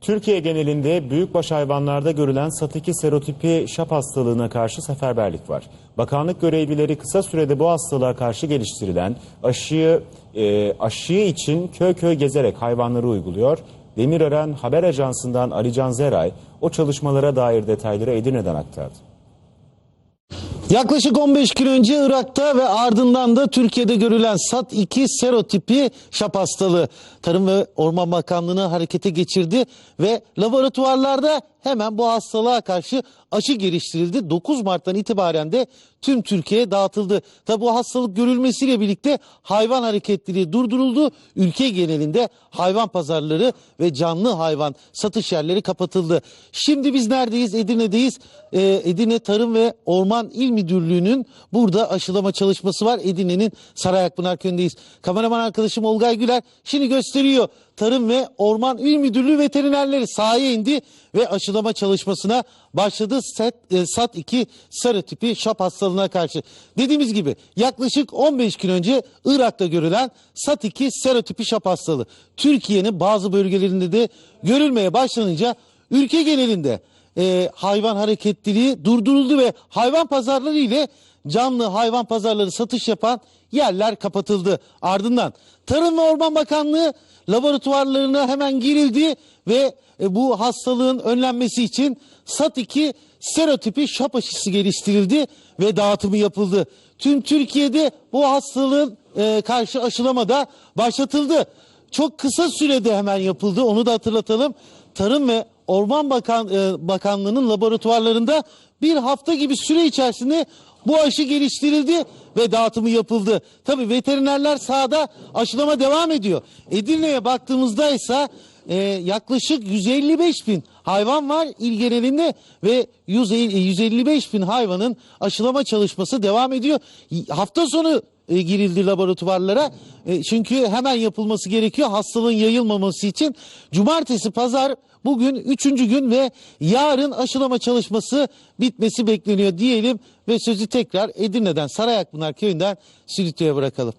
Türkiye genelinde büyükbaş hayvanlarda görülen SAT2 serotipi şap hastalığına karşı seferberlik var. Bakanlık görevlileri kısa sürede bu hastalığa karşı geliştirilen aşıyı e, aşıyı için köy köy gezerek hayvanları uyguluyor. Demirören Haber Ajansı'ndan Ali Can Zeray o çalışmalara dair detayları Edirne'den aktardı. Yaklaşık 15 gün önce Irak'ta ve ardından da Türkiye'de görülen SAT2 serotipi şap hastalığı Tarım ve Orman Bakanlığı'nı harekete geçirdi ve laboratuvarlarda hemen bu hastalığa karşı aşı geliştirildi. 9 Mart'tan itibaren de tüm Türkiye'ye dağıtıldı. Tabi bu hastalık görülmesiyle birlikte hayvan hareketliliği durduruldu. Ülke genelinde hayvan pazarları ve canlı hayvan satış yerleri kapatıldı. Şimdi biz neredeyiz? Edirne'deyiz. Ee, Edirne Tarım ve Orman İl Müdürlüğü'nün burada aşılama çalışması var. Edirne'nin Sarayakpınar köyündeyiz. Kameraman arkadaşım Olgay Güler şimdi gösteriyor. Tarım ve Orman İl Müdürlüğü veterinerleri sahaya indi ve aşılama çalışmasına başladı. Set, e, SAT2 serotipi şap hastalığına karşı. Dediğimiz gibi yaklaşık 15 gün önce Irak'ta görülen SAT2 serotipi şap hastalığı Türkiye'nin bazı bölgelerinde de görülmeye başlanınca ülke genelinde e, hayvan hareketliliği durduruldu ve hayvan pazarları ile canlı hayvan pazarları satış yapan yerler kapatıldı. Ardından Tarım ve Orman Bakanlığı laboratuvarlarına hemen girildi ve e, bu hastalığın önlenmesi için SAT2 serotipi şap aşısı geliştirildi ve dağıtımı yapıldı. Tüm Türkiye'de bu hastalığın e, karşı aşılama da başlatıldı. Çok kısa sürede hemen yapıldı onu da hatırlatalım. Tarım ve Orman Bakan, e, Bakanlığı'nın laboratuvarlarında bir hafta gibi süre içerisinde bu aşı geliştirildi ve dağıtımı yapıldı. Tabi veterinerler sahada aşılama devam ediyor. Edirne'ye baktığımızda ise e, yaklaşık 155 bin hayvan var il genelinde ve 150 155 bin hayvanın aşılama çalışması devam ediyor. Hafta sonu e, girildi laboratuvarlara. E, çünkü hemen yapılması gerekiyor hastalığın yayılmaması için. Cumartesi, pazar bugün üçüncü gün ve yarın aşılama çalışması bitmesi bekleniyor diyelim ve sözü tekrar Edirne'den Sarayakpınar köyünden Silifke'ye bırakalım.